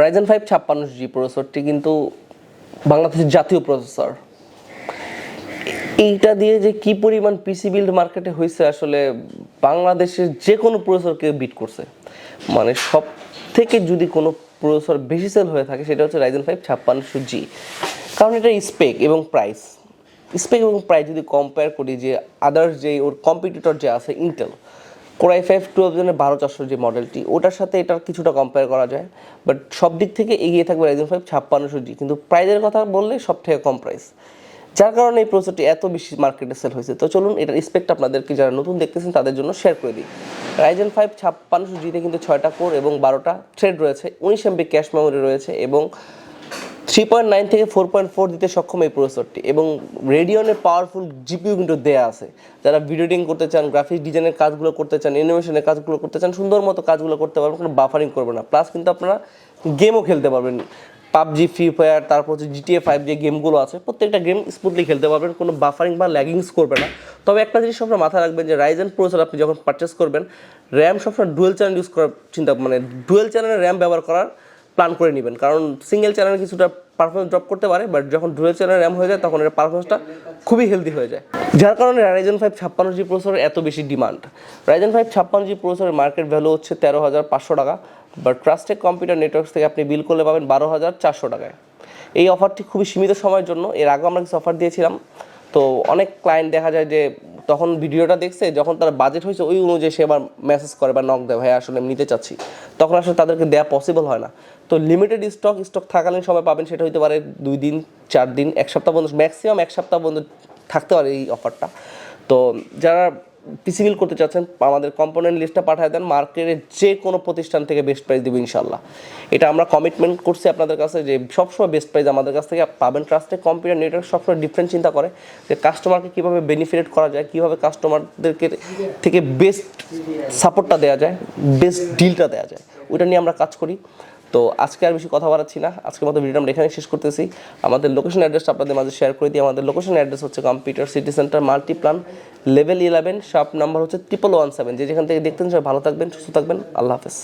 Ryzen five ছাপ্পান্ন জি প্রসেসরটি কিন্তু বাংলাদেশের জাতীয় প্রসেসর এইটা দিয়ে যে কি পরিমাণ পিসি বিল্ড মার্কেটে হয়েছে আসলে বাংলাদেশের যে কোনো প্রসেসরকে বিট করছে। মানে সব থেকে যদি কোনো প্রসেসর বেশি সেল হয়ে থাকে সেটা হচ্ছে রাইজেন ফাইভ ছাপ্পান্নশো জি কারণ এটা স্পেক এবং প্রাইস স্পেক এবং প্রাইস যদি কম্পেয়ার করি যে আদার্স যে ওর কম্পিটিটর যে আছে ইন্টেল কোরাই ফাইভ টুয়েলভ জনের বারো চারশো যে মডেলটি ওটার সাথে এটার কিছুটা কম্পেয়ার করা যায় বাট সব দিক থেকে এগিয়ে থাকবে রাইজেন ফাইভ ছাপ্পান্নশো জি কিন্তু প্রাইজের কথা বললে সব থেকে কম প্রাইস যার কারণে এই প্রসেসরটি এত বেশি মার্কেটে সেল হয়েছে। তো চলুন এটার স্পেক্ট আপনাদেরকে যারা নতুন দেখতেছেন তাদের জন্য শেয়ার করে দিই। রাইজেন ফাইভ ছাপ্পান্নশো জিতে কিন্তু ছয়টা কোর এবং বারোটা থ্রেড রয়েছে, উনিশ এমবি ক্যাশ মেমোরি রয়েছে এবং থ্রি পয়েন্ট নাইন থেকে ফোর পয়েন্ট ফোর দিতে সক্ষম এই প্রসেসরটি এবং রেডিয়নের পাওয়ারফুল জিপিউ কিন্তু দেয়া আছে। যারা ভিডিও এডিটিং করতে চান গ্রাফিক্স ডিজাইনের কাজগুলো করতে চান অ্যানিমেশনের কাজগুলো করতে চান, সুন্দর মতো কাজগুলো করতে পারবেন, কোনো বাফারিং করবে না। প্লাস কিন্তু আপনারা গেমও খেলতে পারবেন। পাবজি ফ্রি ফায়ার তারপর হচ্ছে জিটিএ ফাইভ যে গেমগুলো আছে, প্রত্যেকটা গেম স্মুথলি খেলতে পারবেন, কোনো বাফারিং বা ল্যাগিংস করবে না। তবে একটা জিনিস সবসময় মাথায় রাখবেন যে রাইজেন প্রসেসর আপনি যখন পারচেস করবেন র্যাম সবসময় ডুয়েল চ্যানেল ইউজ করার চিন্তা মানে ডুয়েল চ্যানেলের র্যাম ব্যবহার করার প্ল্যান করে নেবেন। কারণ সিঙ্গেল চ্যানেল কিছুটা পারফরমেন্স ড্রপ করতে পারে বাট যখন ডুয়েল চ্যানেল র্যাম হয়ে যায়, তখন এর পারফরমেন্সটা খুবই হেলদি হয়ে যায়। যার কারণে রাইজেন ফাইভ ছাপ্পান্ন জি প্রসেসরের এত বেশি ডিমান্ড রাইজেন ফাইভ ছাপ্পান্ন জি প্রসেসরের মার্কেট ভ্যালু হচ্ছে তেরো হাজার পাঁচশো টাকা বাট ট্রাস্টেড কম্পিউটার নেটওয়ার্কস থেকে আপনি বিল করলে পাবেন বারো হাজার চারশো টাকায়। এই অফারটি খুবই সীমিত সময়ের জন্য, এর আগে আমরা কিছু অফার দিয়েছিলাম। তো অনেক ক্লায়েন্ট দেখা যায় যে তখন ভিডিওটা দেখছে, যখন তার বাজেট হয়েছে ওই অনুযায়ী সে আবার মেসেজ করে বা নক দেয় ভাই আসলে আমি নিতে চাচ্ছি। তখন আসলে তাদেরকে দেওয়া পসিবল হয় না। তো লিমিটেড স্টক স্টক থাকালীন সময় পাবেন, সেটা হতে পারে দুই দিন, চার দিন, এক সপ্তাহ পর্যন্ত ম্যাক্সিমাম এক সপ্তাহ পর্যন্ত থাকতে পারে এই অফারটা তো যারা পিসি বিল করতে চাচ্ছেন, আমাদের কম্পোনেন্ট লিস্টটা পাঠিয়ে দেন মার্কেটের যে কোনো প্রতিষ্ঠান থেকে বেস্ট প্রাইস দেবো ইনশাল্লাহ এটা আমরা কমিটমেন্ট করছি আপনাদের কাছে যে সবসময় বেস্ট প্রাইস আমাদের কাছ থেকে পাবেন। ট্রাস্টে কম্পিউটার নেটওয়ার্ক সবসময় ডিফারেন্ট চিন্তা করে যে কাস্টমারকে কীভাবে বেনিফিট করা যায়, কীভাবে কাস্টমারদেরকে থেকে বেস্ট সাপোর্টটা দেওয়া যায় বেস্ট ডিলটা দেওয়া যায়। ওইটা নিয়ে আমরা কাজ করি। তো আজকে আর বেশি কথা বাড়াচ্ছি না। আজকে মতো ভিডিও আমরা এখানে শেষ করতেছি। আমাদের লোকেশন অ্যাড্রেসটা আপনাদের মাঝে শেয়ার করে দিই। আমাদের লোকেশন অ্যাড্রেস হচ্ছে computer city centre Multiplan level eleven shop number হচ্ছে ট্রিপল ওয়ান সেভেন যে যেখান থেকে দেখতেন সবাই ভালো থাকবেন, সুস্থ থাকবেন। আল্লাহ হাফেজ।